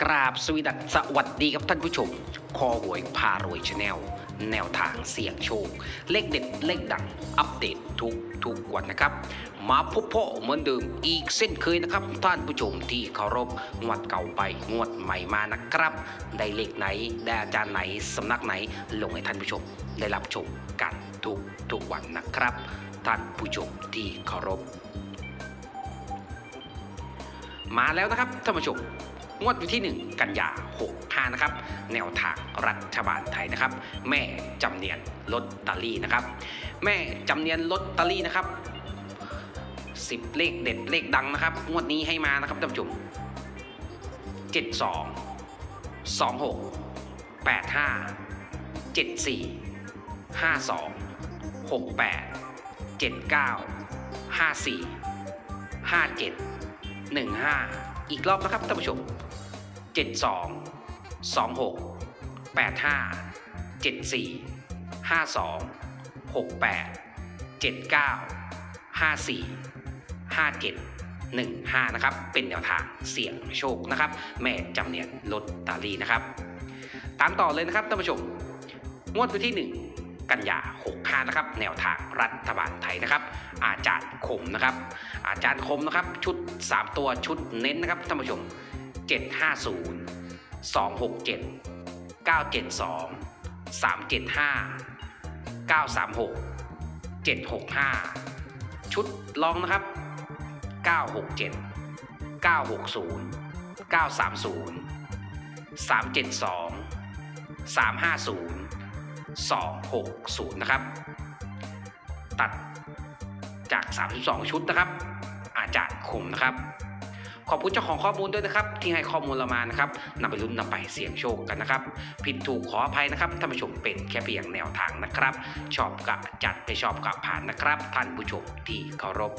กราบสวีดัสสวัสดีครับท่านผู้ชม คอหวยพารวยชาแนล แนวทางเสี่ยงโชค เลขเด็ดเลขดัง อัปเดตทุกทุกวันนะครับ มาพบพ่อเหมือนเดิมอีกเส้นเคยนะครับ ท่านผู้ชมที่เคารพงวดเก่าไปงวดใหม่มานะครับ ได้เลขไหน ได้อาจารย์ไหนสำนักไหน ลงให้ท่านผู้ชม ได้รับชมกันทุกทุกวันนะครับ ท่านผู้ชมที่เคารพ มาแล้วนะครับท่านผู้ชม งวดวันที่ 1 กันยา65นะครับแนวทางรัฐบาลไทยนะครับ แม่จำเนียนลอตเตอรี่นะครับ แม่จำเนียนลอตเตอรี่นะครับ10 เลขเด็ดเลขดังนะครับ งวดนี้ให้มานะครับท่านผู้ชม72 26 85 74 52 68 79 54 57 15 อีกรอบนะครับท่านผู้ชม 72 26 85 74 52 68 79 54 57 15 นะครับ เป็นแนวทางเสี่ยงโชคนะครับ แม่จำเนียนลอตเตอรี่นะครับ ตามต่อเลยนะครับท่านผู้ชม งวดวันที่ 1กันยา65นะครับ แนวทางรัฐบาลไทยนะครับ อาจารย์คมนะครับ อาจารย์คมนะครับ ชุด 3 ตัวชุดเน้นนะครับท่านผู้ชม 750 267 972 375 936 765 ชุดลองนะครับ 967 960 930 372 350 260 นะครับ ตัดจาก 32 ชุดนะครับ อาจารย์คมนะครับ ขอบคุณเจ้าของข้อมูลด้วยนะครับ ที่ให้ข้อมูลเรามานะครับนำไปลุ้นนำไปเสี่ยงโชคกันนะครับ ผิดถูกขออภัยนะครับท่านผู้ชมเป็นแค่เพียงแนวทางนะครับ ชอบกะจัดไม่ชอบกะผ่านนะครับ ท่านผู้ชมที่เคารพ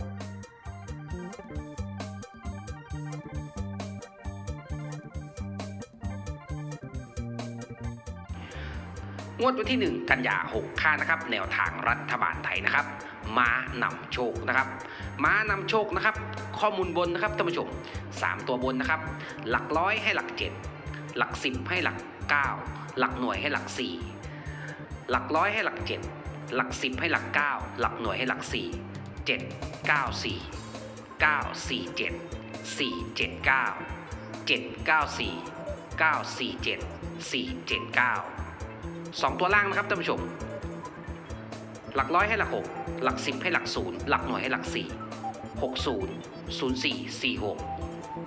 งวดวันที่ 1 กันยา6ค่านะครับ แนวทางรัฐบาลไทยนะครับ ม้านำโชคนะครับ ม้านำโชคนะครับ ข้อมูลบนนะครับท่านผู้ชม 3 ตัวบนนะครับ หลักร้อยให้หลัก 7 หลัก 10 ให้หลัก 9 หลักหน่วยให้หลัก 4 หลักร้อยให้หลัก 7 หลัก 10 ให้หลัก 9 หลักหน่วยให้หลัก 4 7 9 4 9 4 7 4 7 9 7 9 4 9 4 7 4 7 9 สองตัวล่างนะครับท่านผู้ชม หลักร้อยให้หลักหกหลักสิบให้หลักศูนย์หลักหน่วยให้หลักสี่หกศูนย์ศูนย์สี่สี่หก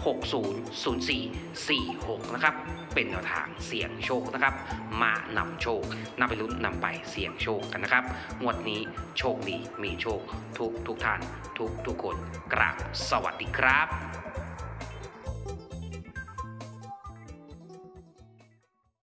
หกศูนย์ศูนย์สี่สี่หกนะครับ เป็นแนวทางเสี่ยงโชคนะครับ มานำโชคนำไปลุ้นนำไปเสี่ยงโชคกันนะครับ งวดนี้โชคดีมีโชคทุกทุกท่านทุกทุกคนกราบสวัสดีครับ